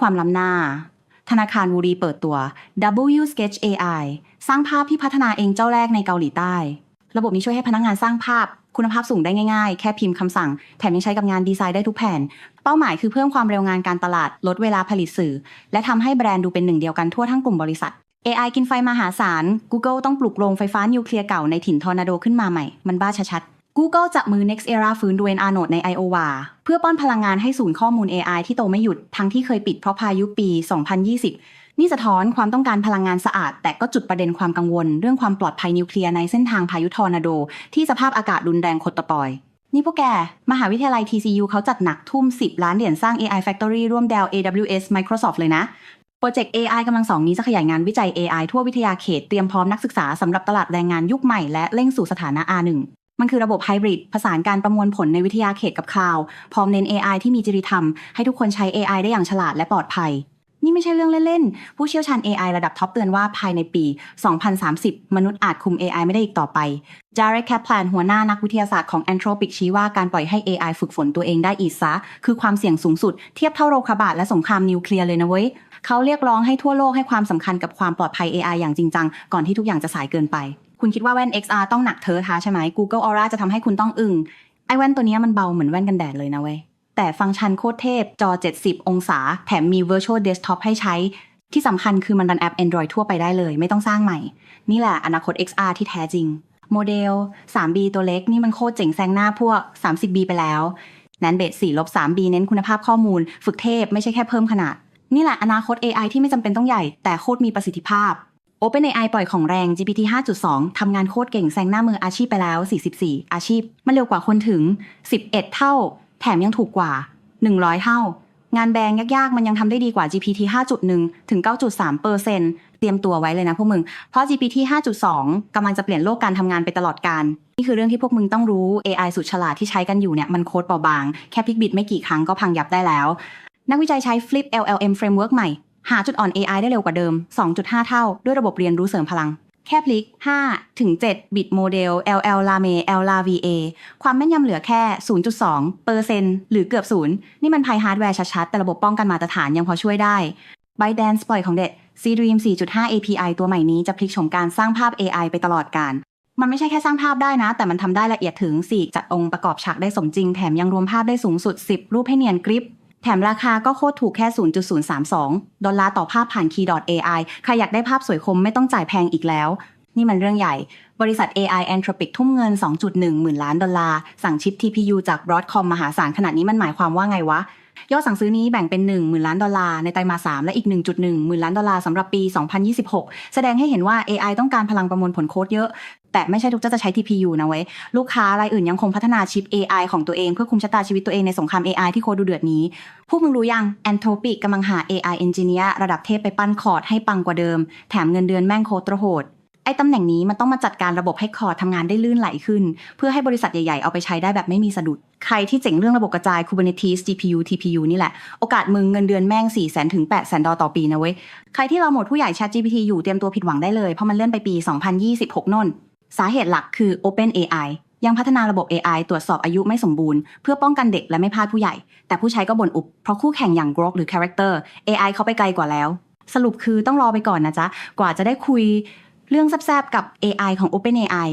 ความล้ำหน้า ธนาคารวูรีเปิดตัว W Sketch AI สร้างภาพที่พัฒนาเองเจ้าแรกในเกาหลีใต้ ระบบนี้ช่วยให้พนักงานสร้างภาพคุณภาพสูงได้ง่ายๆ แค่พิมพ์คำสั่ง แถมยังใช้กับงานดีไซน์ได้ทุกแผ่น เป้าหมายคือเพิ่มความเร็วงานการตลาด ลดเวลาผลิตสื่อ และทำให้แบรนด์ดูเป็นหนึ่งเดียวกันทั่วทั้งกลุ่มบริษัท AI กินไฟมหาศาล Google ต้องปลุกโรงไฟฟ้านิวเคลียร์เก่าในถิ่นทอร์นาโดขึ้นมาใหม่ มันบ้าชัดๆ Google จับมือ Next Era ฟื้นดูเอนอาโนดใน Iowa เพื่อป้อนพลังงานให้ศูนย์ข้อมูล AI ที่โตไม่หยุด ทั้งที่เคยปิดเพราะพายุปี 2020 นี่สะท้อนความต้องการพลังงานสะอาด แต่ก็จุดประเด็นความกังวล เรื่องความปลอดภัยนิวเคลียร์ในเส้นทางพายุทอร์นาโด ที่สภาพอากาศรุนแรงคดตะปอย นี่พวกแก มหาวิทยาลัย TCU เขาจัดหนักทุ่ม 10 ล้านเหรียญสร้าง AI Factory ร่วม Dell AWS Microsoft เลยนะโปรเจกต์ AI กำลังสองนี้จะขยายงานวิจัย AI ทั่ววิทยาเขตเตรียมพร้อมนักศึกษาสำหรับตลาดแรงงานยุคใหม่และเร่งสู่สถานะ R1 มันคือระบบไฮบริดผสานการประมวลผลในวิทยาเขตกับคลาวพร้อมเน้น AI ที่มีจริยธรรม ให้ทุกคนใช้ AI ได้อย่างฉลาดและปลอดภัย นี่ไม่ใช่เรื่องเล่น ๆ ผู้เชี่ยวชาญ AI ระดับท็อปเตือนว่าภายในปี 2030 มนุษย์อาจคุม AI ไม่ได้อีกต่อไป Jared Kaplan หัวหน้านักวิทยาศาสตร์ของ Anthropic ชี้ว่าการปล่อยให้ AI ฝึกฝนตัวเองได้อีกซะ คือความเสี่ยงสูงสุดเทียบเท่าโรคระบาดและสงครามนิวเคลียร์เลยนะเว้ยเขาเรียกร้องให้ทั่วโลกให้ความสำคัญกับความปลอดภัย AI อย่างจริงจังก่อนที่ทุกอย่างจะสายเกินไป คุณคิดว่าแว่น XR ต้องหนักเธอท้าใช่ไหม Google Aura จะทำให้คุณต้องอึ้งไอ้แว่นตัวนี้มันเบาเหมือนแว่นกันแดดเลยนะเว้ย แต่ฟังก์ชันโคตรเทพจอ 70 องศา แถมมี Virtual Desktop ให้ใช้ ที่สำคัญคือมันรันแอป Android ทั่วไปได้เลย ไม่ต้องสร้างใหม่ นี่แหละอนาคต XR ที่แท้จริง โมเดล 3B ตัวเล็กนี่มันโคตรเจ๋งแซงหน้าพวก 30B ไปแล้วนั้นเบส4ลบ 3B เน้นคุณภาพข้อมูล ฝึกเทพไม่ใช่แค่เพิ่มขนาด นี่แหละอนาคต AI ที่ไม่จำเป็นต้องใหญ่แต่โคตรมีประสิทธิภาพ OpenAI ปล่อยของแรง GPT 5.2 ทำงานโคตรเก่งแซงหน้ามืออาชีพไปแล้ว 44 อาชีพ มันเร็วกว่าคนถึง 11 เท่า แถมยังถูกกว่า 100 เท่า งานแบงยากๆ มันยังทำได้ดีกว่า GPT 5.1 ถึง 9.3เปอร์เซ็นเตรียมตัวไว้เลยนะพวกมึง เพราะ GPT 5.2 กำลังจะเปลี่ยนโลกการทำงานไปตลอดการ นี่คือเรื่องที่พวกมึงต้องรู้ AI สุดฉลาดที่ใช้กันอยู่เนี่ยมันโคตรเบาบาง แค่พลิกบิดไม่กี่ครั้งก็พังยับได้แล้ว นักวิจัยใช้ Flip LLM Framework ใหม่ หาจุดอ่อน AI ได้เร็วกว่าเดิม 2.5 เท่า ด้วยระบบเรียนรู้เสริมพลัง แค่พลิก 5 ถึง 7 บิตโมเดล LL Lame L La VA ความแม่นยำเหลือแค่ 0.2 เปอร์เซนต์หรือเกือบศูนย์นี่มันภัยฮาร์ดแวร์ชัดๆ แต่ระบบป้องกันมาตรฐานยังพอช่วยได้ ByteDance ปล่อยของเด็ด C-Dream 4.5 API ตัวใหม่นี้จะพลิกโฉมการสร้างภาพ AI ไปตลอดการมันไม่ใช่แค่สร้างภาพได้นะ แต่มันทำได้ละเอียดถึง 4 จัดองค์ประกอบฉากได้สมจริง แถมยังรวมภาพได้สูงสุด 10 รูปให้เนียนกริป แถมราคาก็โคตรถูกแค่ 0.032 ดอลลาร์ต่อภาพผ่าน Key.ai ใครอยากได้ภาพสวยคมไม่ต้องจ่ายแพงอีกแล้ว นี่มันเรื่องใหญ่ บริษัท AI Anthropic ทุ่มเงิน 2.1 หมื่นล้านดอลลาร์ สั่งชิป TPU จาก Broadcom มหาศาลขนาดนี้มันหมายความว่าไงวะ ยอดสั่งซื้อนี้แบ่งเป็น1หมื่นล้านดอลลาร์ในไตรมาส3และอีก 1.1หมื่นล้านดอลลาร์สำหรับปี 2026 แสดงให้เห็นว่า AI ต้องการพลังประมวลผลโค้ดเยอะ แต่ไม่ใช่ทุกเจ้าจะใช้ TPU นะเว้ย ลูกค้ารายอื่นยังคงพัฒนาชิป AI ของตัวเองเพื่อคุมชะตาชีวิตตัวเองในสงคราม AI ที่โคดูเดือดนี้ พวกมึงรู้ยัง Anthropic กำลังหา AI Engineer ระดับเทพไปปั้นคอร์ดให้ปังกว่าเดิม แถมเงินเดือนแม่งโคตรโหด อ้ตำแหน่งนี้มันต้องมาจัดการระบบให้คอร์ทำงานได้ลื่นไหลขึ้น เพื่อให้บริษัทใหญ่ๆ เอาไปใช้ได้แบบไม่มีสะดุด ใครที่เจ๋งเรื่องระบบกระจาย Kubernetes GPU TPU นี่แหละ โอกาสมึงเงินเดือนแม่ง4 0 0 0 0ถึง8 0 0 0 0ดอลต่อปีนะเว้ย ใครที่เราหมดผู้ใหญ่ Chat GPT อยู่เตรียมตัวผิดหวังได้เลย เพราะมันเลื่อนไปปี 2026น่นสาเหตุหลักคือ OpenAI ยังพัฒนาระบบ AI ตรวจสอบอายุไม่สมบูรณ์ เพื่อป้องกันเด็กและไม่พลาดผู้ใหญ่ แต่ผู้ใช้ก็บ่นอุบเพราะคู่แข่งอย่าง Grok หรือ Character AI เขาไปไกลกว่าแล้ว สรุปคือต้องรอไปก่อนนะจ๊ะ กว่าจะได้คุย เรื่องแซบๆกับ AI ของ OpenAI